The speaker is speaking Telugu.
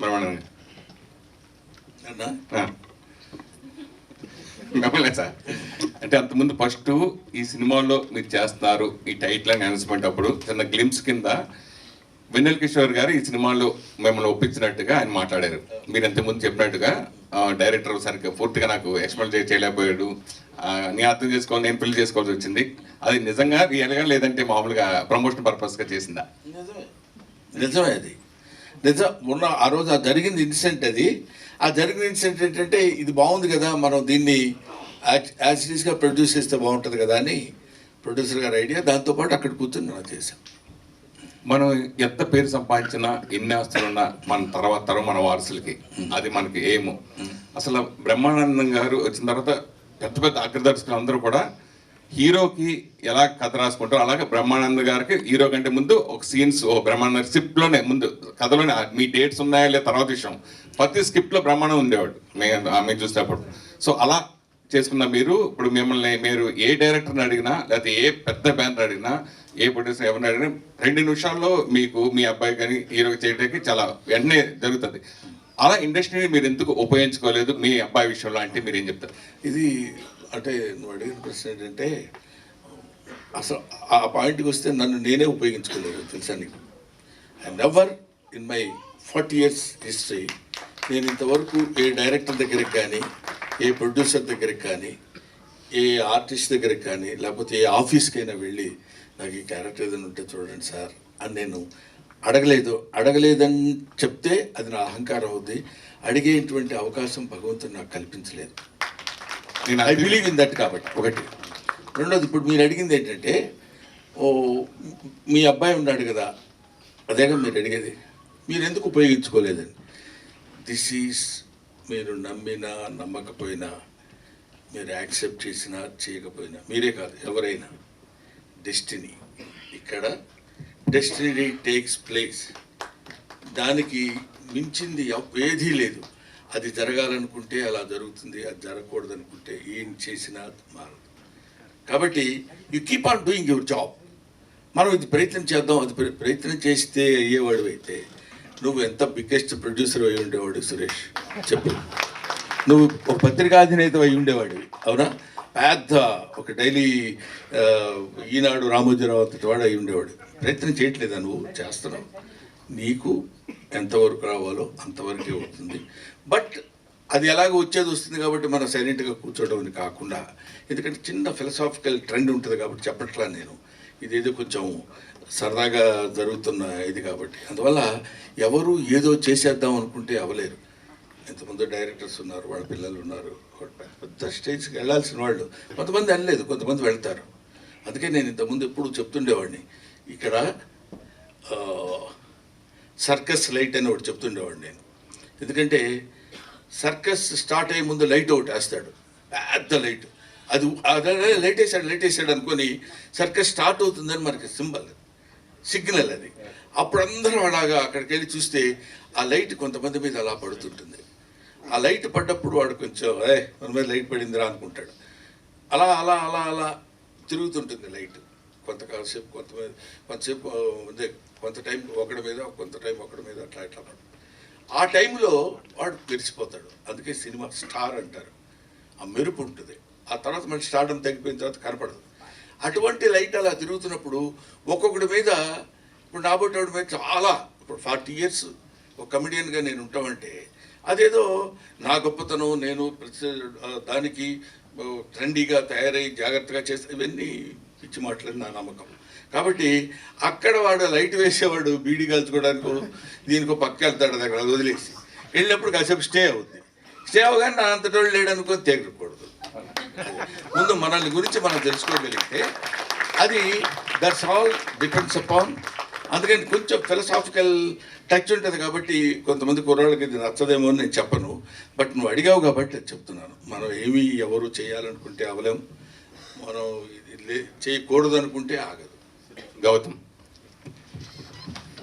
బ్రహ్మానందం అన్నా సార్ అంటే అంతకుముందు ఫస్ట్ ఈ సినిమాలో మీరు చేస్తున్నారు ఈ టైటిల్ అని అనౌన్స్మెంట్ అప్పుడు చిన్న గ్లిమ్స్ కింద వెన్నెల్ కిషోర్ గారు ఈ సినిమాలో మిమ్మల్ని ఒప్పించినట్టుగా ఆయన మాట్లాడారు. మీరు ఇంతకుముందు చెప్పినట్టుగా డైరెక్టర్ సరిగ్గా పూర్తిగా నాకు ఎక్స్ప్లెయిన్ చేయలేకపోయాడు. నేను నీ అర్థం చేసుకోవాలి నేను పెళ్ళి చేసుకోవాల్సి వచ్చింది. అది నిజంగా రియల్గా లేదంటే మామూలుగా ప్రమోషన్ పర్పస్గా చేసిందా? నిజమే అది. నిజం ఉన్న ఆ రోజు ఆ జరిగింది ఇన్సిడెంట్ అది. ఆ జరిగిన ఇన్సిడెంట్ ఏంటంటే ఇది బాగుంది కదా మనం దీన్ని యాజ్గా ప్రొడ్యూస్ చేస్తే బాగుంటుంది కదా అని ప్రొడ్యూసర్ గారి ఐడియా. దాంతోపాటు అక్కడ కూర్చొని మనం చేసాం మనం ఎంత పేరు సంపాదించినా ఎన్ని ఆస్తులున్నా మన తర్వాత తరం మన వారసులకి. అది మనకి ఏము. అసలు బ్రహ్మానందం గారు వచ్చిన తర్వాత పెద్ద పెద్ద అగ్రదర్శకులు అందరూ కూడా హీరోకి ఎలా కథ రాసుకుంటారో అలాగే బ్రహ్మానంద గారికి హీరో కంటే ముందు ఒక సీన్స్ ఓ బ్రహ్మానంద స్క్రిప్ట్లోనే ముందు కథలోనే మీ డేట్స్ ఉన్నాయా లేదా తర్వాత విషయం. ప్రతి స్క్రిప్ట్లో బ్రహ్మాండం ఉండేవాడు మేము ఆమె చూసేటప్పుడు. సో అలా చేసుకున్న మీరు ఇప్పుడు మిమ్మల్ని మీరు ఏ డైరెక్టర్ని అడిగినా లేకపోతే ఏ పెద్ద బ్యానర్ అడిగినా ఏ ప్రొడ్యూసర్ ఎవరిని అడిగినా రెండు నిమిషాల్లో మీకు మీ అబ్బాయి కానీ హీరో చేయడానికి చాలా వెంటనే జరుగుతుంది. అలా ఇండస్ట్రీని మీరు ఎందుకు ఉపయోగించుకోలేదు? మీ అబ్బాయి విషయంలో అంటే మీరు ఏం చెప్తారు? ఇది అంటే నువ్వు అడిగిన ప్రశ్న ఏంటంటే అసలు ఆ పాయింట్కి వస్తే నన్ను నేనే ఉపయోగించుకోలేదు తెలుసా నీకు? I never in my forty years history నేను ఇంతవరకు ఏ డైరెక్టర్ దగ్గరికి కానీ ఏ ప్రొడ్యూసర్ దగ్గరికి కానీ ఏ ఆర్టిస్ట్ దగ్గరికి కానీ లేకపోతే ఏ ఆఫీస్కైనా వెళ్ళి నాకు ఈ క్యారెక్టర్ ఏదైనా ఉంటే చూడండి సార్ అని నేను అడగలేదు. అడగలేదని చెప్తే అది నా అహంకారం అవుద్ది. అడిగేటువంటి అవకాశం భగవంతుడు నాకు కల్పించలేదు. ఐ బిలీవ్ ఇన్ దట్ కాబట్టి ఒకటి. రెండోది ఇప్పుడు మీరు అడిగింది ఏంటంటే ఓ మీ అబ్బాయి ఉన్నాడు కదా అదేగా మీరు అడిగేది. మీరు ఎందుకు ఉపయోగించుకోలేదండి దిస్ ఈస్ మీరు నమ్మినా నమ్మకపోయినా మీరు యాక్సెప్ట్ చేసినా చేయకపోయినా మీరే కాదు ఎవరైనా. డెస్టినీ ఇక్కడ డెస్టినీ టేక్స్ ప్లేస్ దానికి మించింది ఏదీ లేదు. అది జరగాలనుకుంటే అలా జరుగుతుంది అది జరగకూడదు అనుకుంటే ఏం చేసినా మారదు. కాబట్టి you keep on doing your job మనం ఇది ప్రయత్నం చేద్దాం అది ప్రయత్నం చేస్తే అయ్యేవాడు అయితే నువ్వు ఎంత బిగ్గెస్ట్ ప్రొడ్యూసర్ అయి ఉండేవాడు సురేష్? చెప్పు. నువ్వు ఒక పత్రికాధినేత అయి ఉండేవాడివి అవునా? పెద్ద ఒక డైలీ ఈనాడు రామోజీరావు అంతటి వాడు అయి ఉండేవాడు. ప్రయత్నం చేయట్లేదా నువ్వు? చేస్తున్నావు. నీకు ఎంతవరకు రావాలో అంతవరకే అవుతుంది. బట్ అది ఎలాగ వచ్చేది వస్తుంది కాబట్టి మనం సైలెంట్గా కూర్చోవడం అని కాకుండా ఎందుకంటే చిన్న ఫిలసాఫికల్ ట్రెండ్ ఉంటుంది కాబట్టి చెప్పట్లా నేను. ఇదేదో కొంచెం సరదాగా జరుగుతున్న ఇది కాబట్టి. అందువల్ల ఎవరు ఏదో చేసేద్దాం అనుకుంటే అవలేరు ఎంతమంది డైరెక్టర్స్ ఉన్నారు వాళ్ళ పిల్లలు ఉన్నారు పెద్ద స్టేజ్కి వెళ్ళాల్సిన వాళ్ళు. కొంతమంది వెళ్ళలేదు కొంతమంది వెళ్తారు. అందుకే నేను ఇంతకుముందు ఎప్పుడు చెప్తుండేవాడిని. ఇక్కడ సర్కస్ లైట్ అని ఒకటి చెప్తుండేవాడిని నేను. ఎందుకంటే సర్కస్ స్టార్ట్ అయ్యే ముందు లైట్ ఒకటి వేస్తాడు. పెద్ద లైట్. అది అదే లైట్ వేసాడు లైట్ వేసాడు అనుకొని సర్కస్ స్టార్ట్ అవుతుందని మనకి సింబల్ సిగ్నల్ అది. అప్పుడు అందరూ అలాగా అక్కడికి వెళ్ళి చూస్తే ఆ లైట్ కొంతమంది మీద అలా పడుతుంటుంది. ఆ లైట్ పడ్డప్పుడు వాడు కొంచెం ఏ మన మీద లైట్ పడిందిరా అనుకుంటాడు. అలా అలా అలా అలా తిరుగుతుంటుంది లైట్. కొంతకాలసేపు కొంతమంది కొంతసేపు అదే కొంత టైం ఒకడి మీద కొంత టైం ఒకడి మీద అట్లా ఇట్లా ఆ టైంలో వాడు మెరిసిపోతాడు. అందుకే సినిమా స్టార్ అంటారు. ఆ మెరుపు ఉంటుంది. ఆ తర్వాత మళ్ళీ స్టార్డం తగ్గిపోయిన తర్వాత కనపడదు. అటువంటి లైట్ అలా తిరుగుతున్నప్పుడు ఒక్కొక్కడి మీద ఇప్పుడు నాబోటోడి మీద చాలా ఇప్పుడు ఫార్టీ ఇయర్స్ ఒక కమెడియన్గా నేను ఉంటామంటే అదేదో నా గొప్పతనం నేను ప్రతి దానికి ట్రెండీగా తయారై జాగ్రత్తగా చేస్తే ఇవన్నీ పిచ్చి మాటలని నా నమ్మకం. కాబట్టి అక్కడ వాడు లైట్ వేసేవాడు బీడీ కాల్చుకోవడానికి దీనికో పక్క వెళ్తాడు దగ్గర వదిలేసి. వెళ్ళినప్పుడు కాసేపు స్టే అవుద్ది. స్టే అవగానే నా అంతటోళ్ళు లేడనుకొని తేగకూడదు ముందు మనల్ని గురించి మనం తెలుసుకోగలిగితే అది దట్స్ ఆల్ డిపెండ్స్ అపాన్ అందుకని కొంచెం ఫిలసాఫికల్ టచ్ ఉంటుంది కాబట్టి కొంతమంది కుర్రాళ్ళకి ఇది నచ్చదేమో అని నేను చెప్పను. బట్ నువ్వు అడిగావు కాబట్టి అది చెప్తున్నాను. మనం ఏమీ ఎవరు చేయాలనుకుంటే అవలేము మనం ఇది లే- చేయకూడదు అనుకుంటే ఆగదు. గౌతమ్.